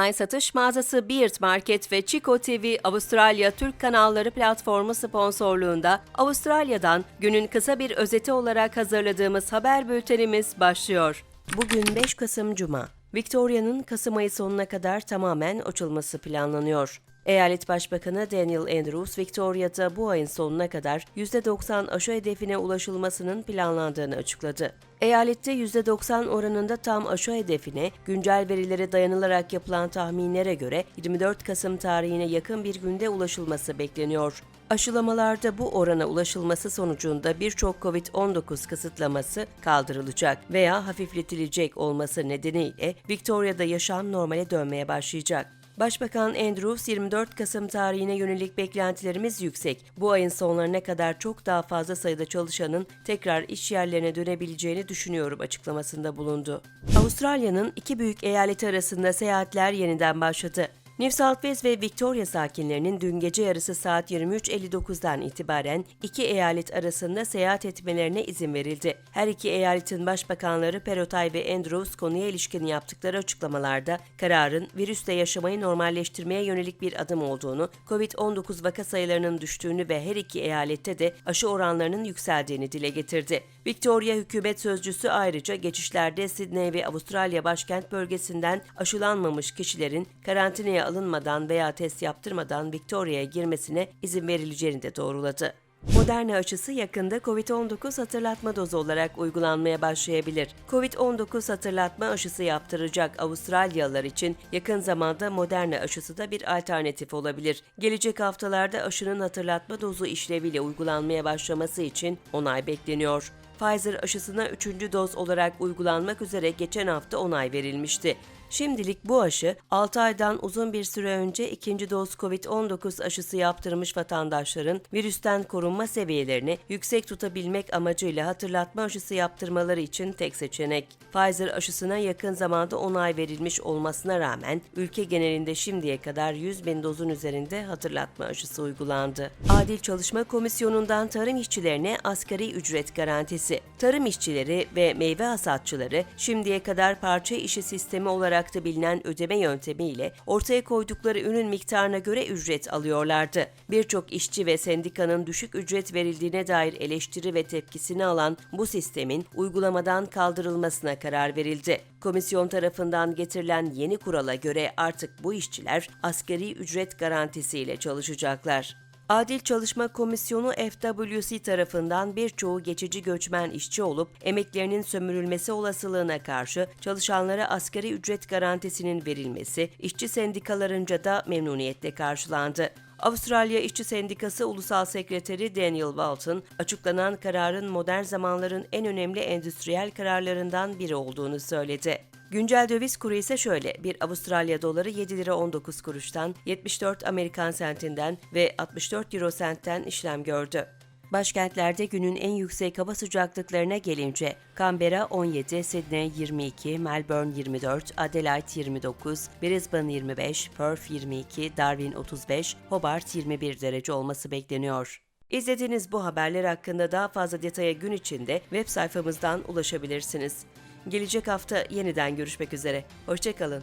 online satış mağazası Beard Market ve Chico TV Avustralya Türk kanalları platformu sponsorluğunda Avustralya'dan günün kısa bir özeti olarak hazırladığımız haber bültenimiz başlıyor. Bugün 5 Kasım Cuma. Victoria'nın Kasım ayı sonuna kadar tamamen açılması planlanıyor. Eyalet Başbakanı Daniel Andrews, Victoria'da bu ayın sonuna kadar %90 aşı hedefine ulaşılmasının planlandığını açıkladı. Eyalette %90 oranında tam aşı hedefine güncel verilere dayanılarak yapılan tahminlere göre 24 Kasım tarihine yakın bir günde ulaşılması bekleniyor. Aşılamalarda bu orana ulaşılması sonucunda birçok COVID-19 kısıtlaması kaldırılacak veya hafifletilecek olması nedeniyle Victoria'da yaşam normale dönmeye başlayacak. Başbakan Andrews 24 Kasım tarihine yönelik beklentilerimiz yüksek. Bu ayın sonlarına kadar çok daha fazla sayıda çalışanın tekrar iş yerlerine dönebileceğini düşünüyorum açıklamasında bulundu. Avustralya'nın iki büyük eyaleti arasında seyahatler yeniden başladı. New South Wales ve Victoria sakinlerinin dün gece yarısı saat 23.59'dan itibaren iki eyalet arasında seyahat etmelerine izin verildi. Her iki eyaletin başbakanları Perotay ve Andrews konuya ilişkin yaptıkları açıklamalarda kararın virüsle yaşamayı normalleştirmeye yönelik bir adım olduğunu, COVID-19 vaka sayılarının düştüğünü ve her iki eyalette de aşı oranlarının yükseldiğini dile getirdi. Victoria hükümet sözcüsü ayrıca geçişlerde Sydney ve Avustralya başkent bölgesinden aşılanmamış kişilerin karantinaya alınmadan veya test yaptırmadan Victoria'ya girmesine izin verileceğini de doğruladı. Moderna aşısı yakında COVID-19 hatırlatma dozu olarak uygulanmaya başlayabilir. COVID-19 hatırlatma aşısı yaptıracak Avustralyalılar için yakın zamanda Moderna aşısı da bir alternatif olabilir. Gelecek haftalarda aşının hatırlatma dozu işleviyle uygulanmaya başlaması için onay bekleniyor. Pfizer aşısına 3. doz olarak uygulanmak üzere geçen hafta onay verilmişti. Şimdilik bu aşı 6 aydan uzun bir süre önce ikinci doz COVID-19 aşısı yaptırmış vatandaşların virüsten korunma seviyelerini yüksek tutabilmek amacıyla hatırlatma aşısı yaptırmaları için tek seçenek. Pfizer aşısına yakın zamanda onay verilmiş olmasına rağmen ülke genelinde şimdiye kadar 100 bin dozun üzerinde hatırlatma aşısı uygulandı. Adil Çalışma Komisyonu'ndan tarım işçilerine asgari ücret garantisi. Tarım işçileri ve meyve hasatçıları şimdiye kadar parça işi sistemi olarak da bilinen ödeme yöntemiyle ortaya koydukları ürün miktarına göre ücret alıyorlardı. Birçok işçi ve sendikanın düşük ücret verildiğine dair eleştiri ve tepkisini alan bu sistemin uygulamadan kaldırılmasına karar verildi. Komisyon tarafından getirilen yeni kurala göre artık bu işçiler asgari ücret garantisiyle çalışacaklar. Adil Çalışma Komisyonu FWC tarafından birçoğu geçici göçmen işçi olup emeklerinin sömürülmesi olasılığına karşı çalışanlara asgari ücret garantisinin verilmesi işçi sendikalarınca da memnuniyetle karşılandı. Avustralya İşçi Sendikası Ulusal Sekreteri Daniel Walton, açıklanan kararın modern zamanların en önemli endüstriyel kararlarından biri olduğunu söyledi. Güncel döviz kuru ise şöyle. Bir Avustralya doları 7 lira 19 kuruştan, 74 Amerikan sentinden ve 64 euro sentten işlem gördü. Başkentlerde günün en yüksek hava sıcaklıklarına gelince Canberra 17, Sydney 22, Melbourne 24, Adelaide 29, Brisbane 25, Perth 22, Darwin 35, Hobart 21 derece olması bekleniyor. İzlediğiniz bu haberler hakkında daha fazla detaya gün içinde web sayfamızdan ulaşabilirsiniz. Gelecek hafta yeniden görüşmek üzere. Hoşçakalın.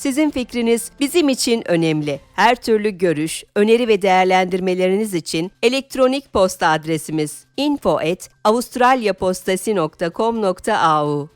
Sizin fikriniz bizim için önemli. Her türlü görüş, öneri ve değerlendirmeleriniz için elektronik posta adresimiz info@avustralyapostasy.com.au